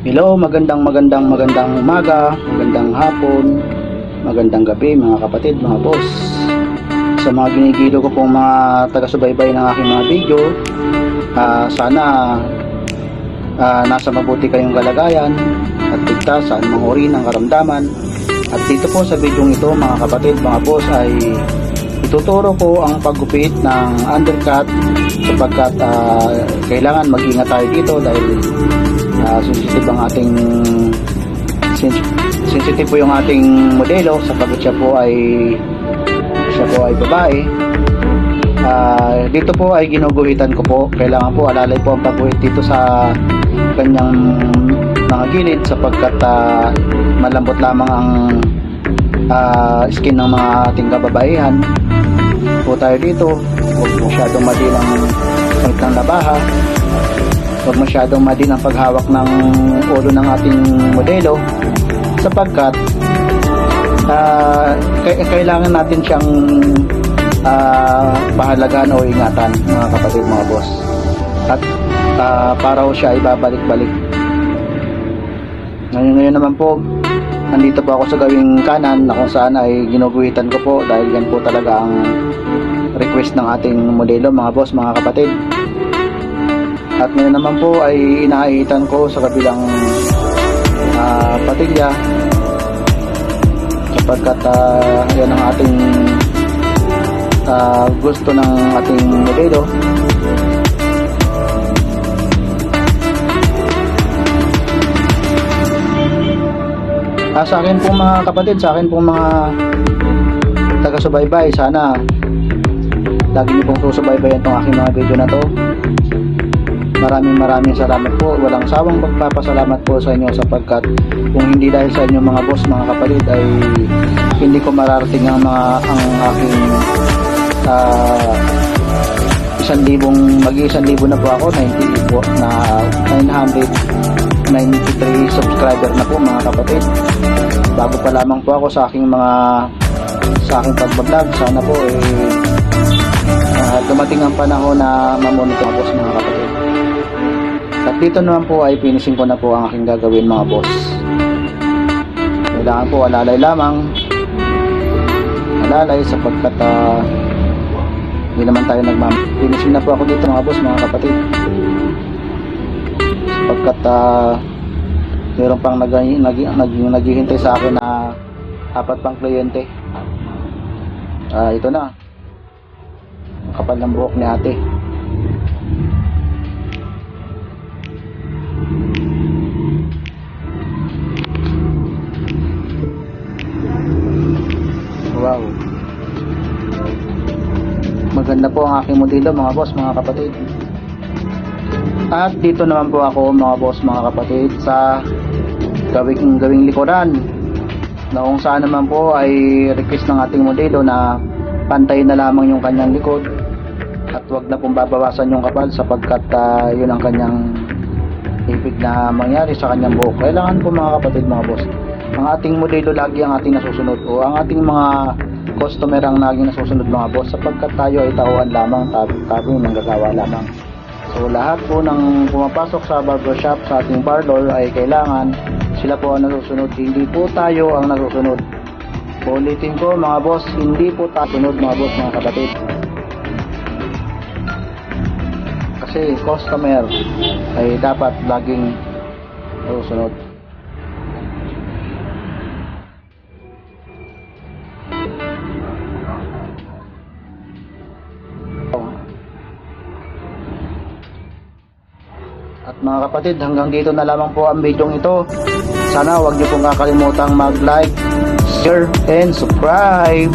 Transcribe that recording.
Hello, magandang magandang magandang umaga, magandang hapon, magandang gabi mga kapatid, mga boss. Sa mga ginigilo ko pong mga taga-subaybay ng aking mga video, ah, sana ah, nasa mabuti kayong kalagayan at ligtas sa uri ng karamdaman. At dito po sa video ito mga kapatid, mga boss ay ituturo ko ang paggupit ng undercut sapagkat ah, kailangan mag-ingat tayo dito dahil Ah, sensitive ang ating sens- sensitive po yung ating modelo sapagkat siya po ay siya po ay babae. Ah, dito po ay ginuguhitan ko po. Kailangan po alalay po ang pagguhit dito sa kanyang mga gilid sapagkat ah, malambot lamang ang ah, skin ng mga ating kababaihan. Po tayo dito. Huwag masyadong madilang ng ng labaha huwag masyadong madin ang paghawak ng ulo ng ating modelo sapagkat kay- kailangan natin siyang ah, pahalagaan o ingatan mga kapatid mga boss. At ah, para siya ay babalik-balik ngayon ngayon naman po nandito po ako sa gawing kanan na kung saan ay ginuguhitan ko po dahil yan po talaga ang request ng ating modelo mga boss mga kapatid at ngayon naman po ay inaitan ko sa kabilang ah, patilya sapagkat ah, yan ang ating ah, gusto ng ating modelo. Ah, sa akin pong mga kapatid, sa akin pong mga taga-subaybay, sana lagi niyo pong susubaybayan itong aking mga video na to. Maraming maraming salamat po. Walang sawang magpapasalamat po sa inyo sapagkat kung hindi dahil sa inyo mga boss, mga kapatid ay hindi ko mararating ang mga ang aking ah, isang libong mag isang libo na po ako 90 po na 993 subscriber na po mga kapatid bago pa lamang po ako sa aking mga sa aking pagbablog sana po eh ah, dumating ang panahon na mamonitor ang boss mga kapatid at dito naman po ay finishing ko na po ang aking gagawin mga boss. Kailangan po alalay lamang. Alalay sapagkat ah, hindi naman tayo nagmam. Finishing na po ako dito mga boss, mga kapatid. Sapagkat uh, meron pang nag, nag, nag, naghihintay sa akin na apat pang kliyente. Ah, ito na. Kapal ng buhok ni ate. Maganda po ang aking modelo mga boss, mga kapatid. At dito naman po ako mga boss, mga kapatid sa gawing gawing likuran na kung saan naman po ay request ng ating modelo na pantayin na lamang yung kanyang likod at wag na pong babawasan yung kapal sapagkat ah, yun ang kanyang ibig na mangyari sa kanyang buhok. Kailangan po mga kapatid, mga boss, ang ating modelo lagi ang ating nasusunod o ang ating mga customer ang laging nasusunod mga boss sapagkat tayo ay tauhan lamang, tayo yung manggagawa lamang. So lahat po ng pumapasok sa barbershop sa ating parlor ay kailangan sila po ang nasusunod, hindi po tayo ang nasusunod. Ulitin ko mga boss, hindi po tayo sunod mga boss mga kapatid. Kasi customer ay dapat laging nasusunod. Mga kapatid, hanggang dito na lamang po ang video ito. Sana huwag niyo pong kakalimutang mag-like, share, and subscribe.